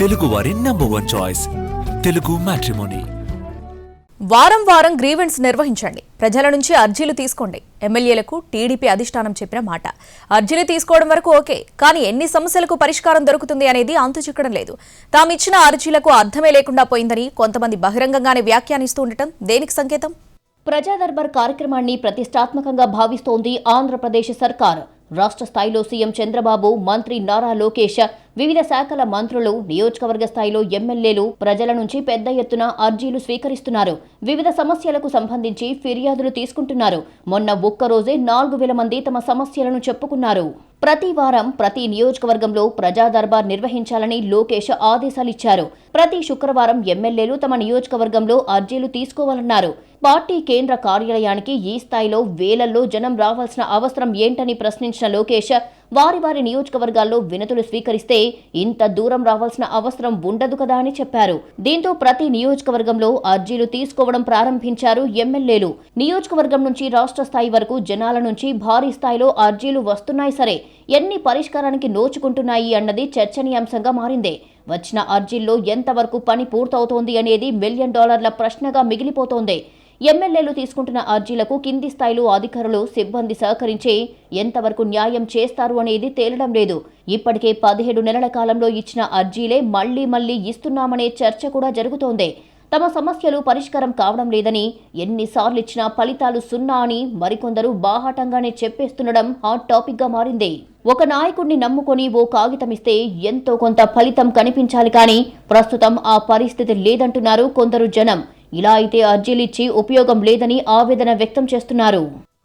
తెలుగువారి number one choice Telugu matrimony వారం వారం గ్రీవెన్స్ నిర్వహించండి. ప్రజల నుంచి అర్జీలు తీసుకోండి. ఎమ్మెల్యేలకు టీడీపీ అధిష్టానం చెప్పిన మాట. అర్జీలు తీసుకోవడం వరకు ఓకే కానీ ఎన్ని సమస్యలకు పరిష్కారం దొరుకుతుంది అనేది అంతు చిక్కడం లేదు తామిచ్చిన అర్జీలకు అర్థమే లేకుండా పోయిందని కొంతమంది బహిరంగంగానే వ్యాఖ్యానిస్తూ ఉండటం దేనికి సంకేతం? ప్రజా దర్బార్ కార్యక్రమాన్ని ప్రతిష్టాత్మకంగా భావిస్తోంది ఆంధ్రప్రదేశ్ సర్కార్. రాష్ట్ర స్థాయిలో సీఎం చంద్రబాబు మంత్రి నారా లోకేష్ వివిధ శాఖల మంత్రులు నియోజకవర్గ స్థాయిలో ఎమ్మెల్యేలు ప్రజల నుంచి పెద్ద ఎత్తున అర్జీలు స్వీకరిస్తున్నారు. వివిధ సమస్యలకు సంబంధించి ఫిర్యాదులు తీసుకుంటున్నారు. మొన్న ఒక్కరోజే నాలుగు వేల మంది తమ సమస్యలను చెప్పుకున్నారు. ప్రతి వారం ప్రతి నియోజకవర్గంలో ప్రజా దర్బార్ నిర్వహించాలని లోకేష్ ఆదేశాలిచ్చారు. ప్రతి శుక్రవారం ఎమ్మెల్యేలు తమ నియోజకవర్గంలో అర్జీలు తీసుకోవాలన్నారు. పార్టీ కేంద్ర కార్యాలయానికి ఈ స్థాయిలో వేలల్లో జనం రావాల్సిన అవసరం ఏంటని ప్రశ్నించిన లోకేష్ వారి వారి నియోజకవర్గాల్లో వినతులు స్వీకరిస్తే ఇంత దూరం రావాల్సిన అవసరం ఉండదు కదా అని చెప్పారు. దీంతో ప్రతి నియోజకవర్గంలో అర్జీలు తీసుకోవడం ప్రారంభించారు ఎమ్మెల్యేలు. నియోజకవర్గం నుంచి రాష్ట్ర స్థాయి వరకు జనాల నుంచి భారీ స్థాయిలో అర్జీలు వస్తున్నాయి సరే ఎన్ని పరిష్కారానికి నోచుకుంటున్నాయి అన్నది చర్చనీయాంశంగా మారింది. వచ్చిన అర్జీల్లో ఎంతవరకు పని పూర్తవుతోంది అనేది మిలియన్ డాలర్ల ప్రశ్నగా మిగిలిపోతోంది. ఎమ్మెల్యేలు తీసుకుంటున్న అర్జీలకు కింది స్థాయిలో అధికారులు సిబ్బంది సహకరించి ఎంతవరకు న్యాయం చేస్తారు అనేది తేలడం లేదు. ఇప్పటికే పదిహేడు నెలల కాలంలో ఇచ్చిన అర్జీలే మళ్ళీ మళ్ళీ ఇస్తున్నామనే చర్చ కూడా జరుగుతోంది. తమ సమస్యలు పరిష్కారం కావడం లేదని ఎన్నిసార్లు ఇచ్చినా ఫలితాలు సున్నా అని మరికొందరు బాహాటంగానే చెప్పేస్తుండడం హాట్ టాపిక్గా మారింది. ఒక నాయకుడిని నమ్ముకొని ఓ కాగితమిస్తే ఎంతో కొంత ఫలితం కనిపించాలి కానీ ప్రస్తుతం ఆ పరిస్థితి లేదంటున్నారు కొందరు జనం. ఇలా అయితే అర్జీలిచ్చి ఉపయోగం లేదని ఆవేదన వ్యక్తం చేస్తున్నారు.